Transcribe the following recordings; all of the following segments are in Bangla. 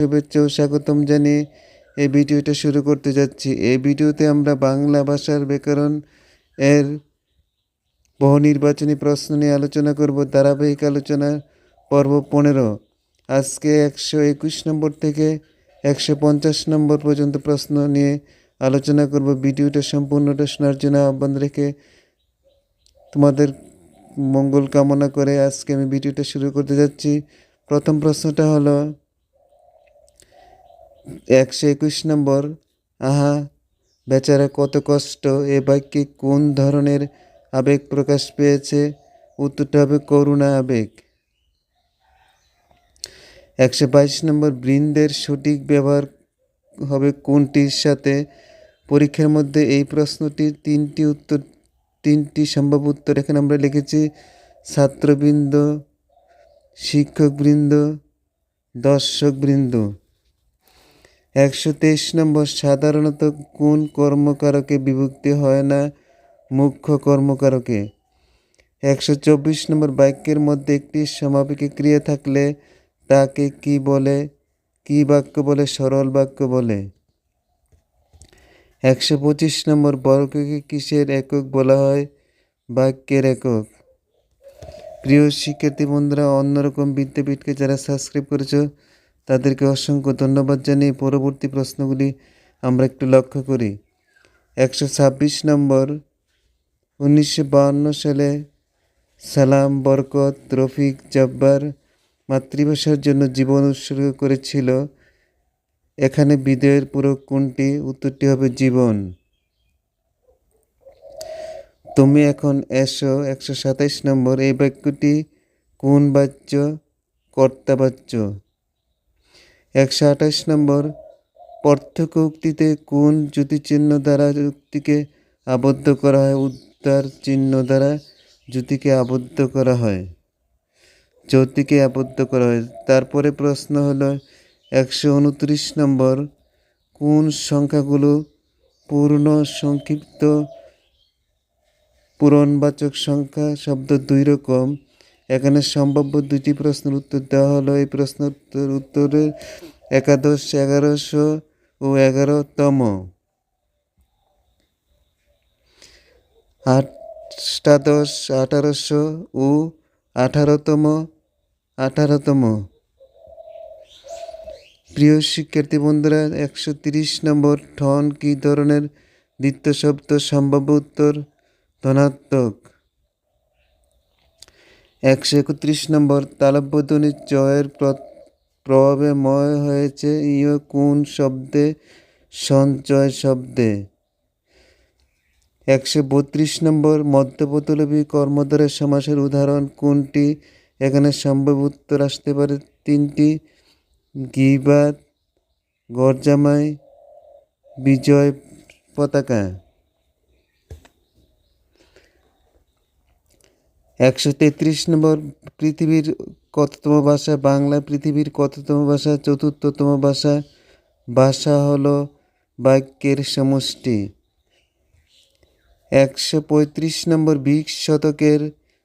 শুভেচ্ছা ও স্বাগতম জানিয়ে এই ভিডিওটা শুরু করতে যাচ্ছি। এই ভিডিওতে আমরা বাংলা ভাষার ব্যাকরণ এর বহু নির্বাচনী প্রশ্ন নিয়ে আলোচনা করব। ধারাবাহিক আলোচনা পর্ব পনেরো। আজকে একশো একুশ নম্বর থেকে একশো পঞ্চাশ নম্বর পর্যন্ত প্রশ্ন নিয়ে আলোচনা করব। ভিডিওটা সম্পূর্ণটা শোনার জন্য আহ্বান রেখে তোমাদের মঙ্গল কামনা করে আজকে আমি ভিডিওটা শুরু করতে যাচ্ছি। প্রথম প্রশ্নটা হলো একশো একুশ নম্বর। আহা, বেচারা কত কষ্ট, এ বাক্যে কোন ধরনের আবেগ প্রকাশ পেয়েছে? উত্তরটা হবে করুণা আবেগ। একশো বাইশ নম্বর, বৃন্দের সঠিক ব্যবহার হবে কোনটির সাথে? পরীক্ষার মধ্যে এই প্রশ্নটির তিনটি উত্তর, তিনটি সম্ভব উত্তর এখানে আমরা লিখেছি। ছাত্রবৃন্দ, শিক্ষকবৃন্দ, দর্শকবৃন্দ। একশো তেইশ নম্বর, সাধারণত কোন কর্মকারকে বিভক্তি হয় না? মুখ্য কর্মকারকে। একশো চব্বিশ নম্বর, বাক্যের মধ্যে একটি সমাপিক ক্রিয়া থাকলে তাকে কি বলে? কি বাক্য বলে? সরল বাক্য বলে। একশো পঁচিশ নম্বর, বর্গকে কিসের একক বলা হয়? বাক্যের একক। প্রিয় শিক্ষার্থী বন্ধুরা, অন্যরকম বিদ্যাপীঠকে যারা সাবস্ক্রাইব করেছ তাদেরকে অসংখ্য ধন্যবাদ জানিয়ে পরবর্তী প্রশ্নগুলি আমরা একটু লক্ষ্য করি। একশো ছাব্বিশ নম্বর, উনিশশো বাহান্ন সালে সালাম, বরকত, রফিক, জব্বার মাতৃভাষার জন্য জীবন উৎসর্গ করেছিল। এখানে বিদয়ের পুরো কোনটি? উত্তরটি হবে জীবন। তুমি এখন এসো একশো সাতাইশ নম্বর, এই বাক্যটি কোন বাচ্য, কর্তা বাচ্য? একশো আঠাশ নম্বর পার্থক্য উক্তিতে কোন জ্যোতিচিহ্ন দ্বারা উক্তিকে আবদ্ধ করা হয়? উদ্ধার চিহ্ন দ্বারা জ্যোতিকে আবদ্ধ করা হয়। জ্যোতিকে আবদ্ধ করা হয়। তারপরে প্রশ্ন হলো, একশো উনত্রিশ নম্বর, কোন সংখ্যাগুলো পূর্ণ সংক্ষিপ্ত পূরণবাচক সংখ্যা শব্দ দুই রকম? এখানে সম্ভাব্য দুটি প্রশ্নের উত্তর দেওয়া হলো। এই প্রশ্ন উত্তর উত্তরের একাদশ, এগারোশো ও এগারোতম। আষ্টাদশ আঠারোশো ও আঠারোতম আঠারোতম। প্রিয় শিক্ষার্থী বন্ধুরা, একশো তিরিশ নম্বর ঠন কী ধরনের দ্বিতীয় শব্দ সম্ভাব্য উত্তর? ধনাত্মক। একশো একত্রিশ নম্বর তালব্যধ্বনি জয়ের প্রভাবে ময় হয়েছে ইয় কোন শব্দে? সঞ্চয় শব্দে। একশো বত্রিশ নম্বর মধ্যপতলবী কর্মধারের সমাসের উদাহরণ কোনটি? এখানে সম্ভব উত্তর আসতে পারে তিনটি। গিবাদ গরজামাই বিজয় পতাকা। একশো তেত্রিশ নম্বর পৃথিবীর কততম ভাষা, বাংলা পৃথিবীর কততম ভাষা, চতুর্থতম ভাষা? ভাষা হলো বাক্যের সমষ্টি। একশো পঁয়ত্রিশ নম্বর বিশ শতকের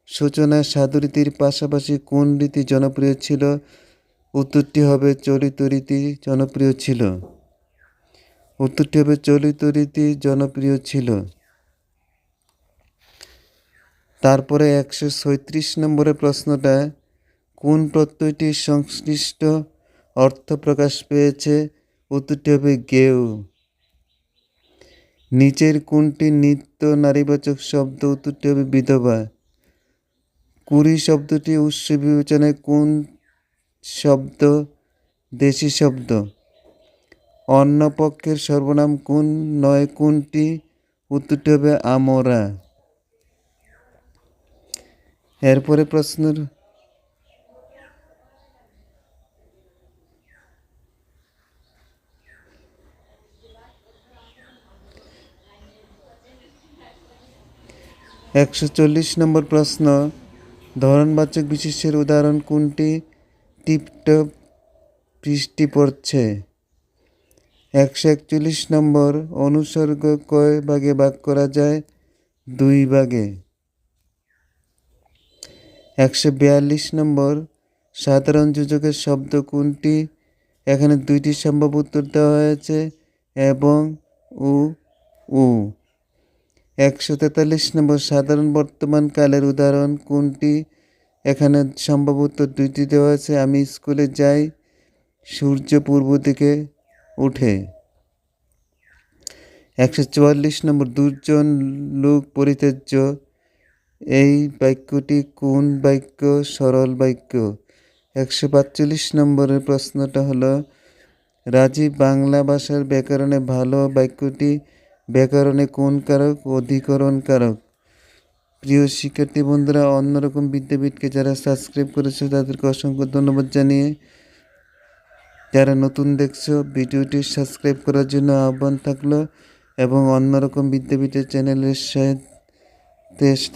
সূচনা সাধুরীতির পাশাপাশি কোন রীতি জনপ্রিয় ছিল? উত্তরটি হবে চলিত রীতি জনপ্রিয় ছিল। উত্তরটি হবে চলিত রীতি জনপ্রিয় ছিল। তারপরে একশো ছয়ত্রিশ নম্বরের প্রশ্নটা, কোন প্রত্যয়টি সংশ্লিষ্ট অর্থ প্রকাশ পেয়েছে? উত্তরটি হবে গেউ। নিচের কোনটি নিত্য নারীবাচক শব্দ? উত্তরটি হবে বিধবা। কুড়ি শব্দটি উৎস বিবেচনায় কোন শব্দ? দেশি শব্দ। অন্য পক্ষের সর্বনাম কোন? নয় কোনটি? উত্তরটি হবে আমরা। এরপরে প্রশ্নের একশো চল্লিশ নম্বর প্রশ্ন, ধরনবাচক বিশেষের উদাহরণ কোনটি? টিপটপ বৃষ্টি পড়ছে। একশো একচল্লিশ নম্বর, অনুসর্গ কয় ভাগে ভাগ করা যায়? দুই ভাগে। একশো বিয়াল্লিশ নম্বর সাধারণ যোজকের শব্দ কোনটি? এখানে দুইটি সম্ভব উত্তর দেওয়া হয়েছে এবং উ উ। একশো তেতাল্লিশ নম্বর সাধারণ বর্তমান কালের উদাহরণ কোনটি? এখানে সম্ভব উত্তর দুইটি দেওয়া আছে আমি স্কুলে যাই, সূর্য পূর্ব দিকে উঠে। একশো চুয়াল্লিশ নম্বর দুজন লোক পরিত্যাজ্য এই বাক্যটি কোন বাক্য? সরল বাক্য। একশো পাঁচচল্লিশ নম্বরের প্রশ্নটা হলো রাজীব বাংলা ভাষার ব্যাকরণে ভালো বাক্যটি ব্যাকরণে কোন কারক? অধিকরণ কারক। প্রিয় শিক্ষার্থী বন্ধুরা, অন্যরকম বিদ্যাপীঠকে যারা সাবস্ক্রাইব করেছে, তাদেরকে অসংখ্য ধন্যবাদ জানিয়ে। যারা নতুন দেখছ, ভিডিওটি সাবস্ক্রাইব করার জন্য আহ্বান থাকল এবং অন্যরকম বিদ্যাপীঠের চ্যানেলের সাথে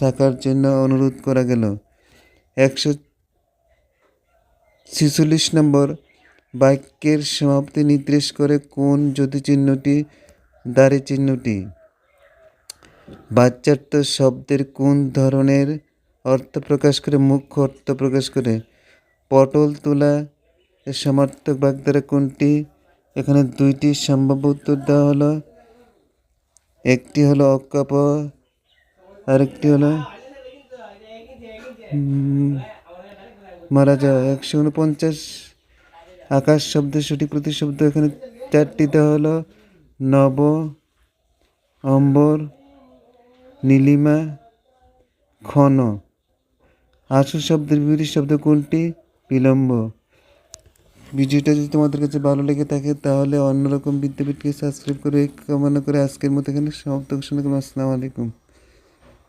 থাকার জন্য অনুরোধ করা গেল। একশো ছেচল্লিশ নম্বর বাক্যের সমাপ্তি নির্দেশ করে কোন যদি চিহ্নটি দাড়ি চিহ্নটি? বাচ্চার্থ শব্দের কোন ধরনের অর্থ প্রকাশ করে, মুখ্য অর্থ প্রকাশ করে? পটল তোলা সমার্থক বাগধারা কোনটি? এখানে দুইটি সম্ভাব্য উত্তর দেওয়া হলো। একটি হলো অকাপ আরেকটি হলো মারা যাওয়া একশো উনপঞ্চাশ আকাশ শব্দের সঠিক প্রতিশব্দ এখানে চারটি দেওয়া হলো নব অম্বর নীলিমা ক্ষণ আশু শব্দের বিপরীত শব্দ কোনটি বিলম্ব ভিডিওটা যদি তোমাদের কাছে ভালো লেগে থাকে তাহলে অন্যরকম বিদ্যাপীঠকে সাবস্ক্রাইব করে কামনা করে আজকের মতো এখানে সমাপ্ত ঘোষণা করলাম আসসালামু আলাইকুম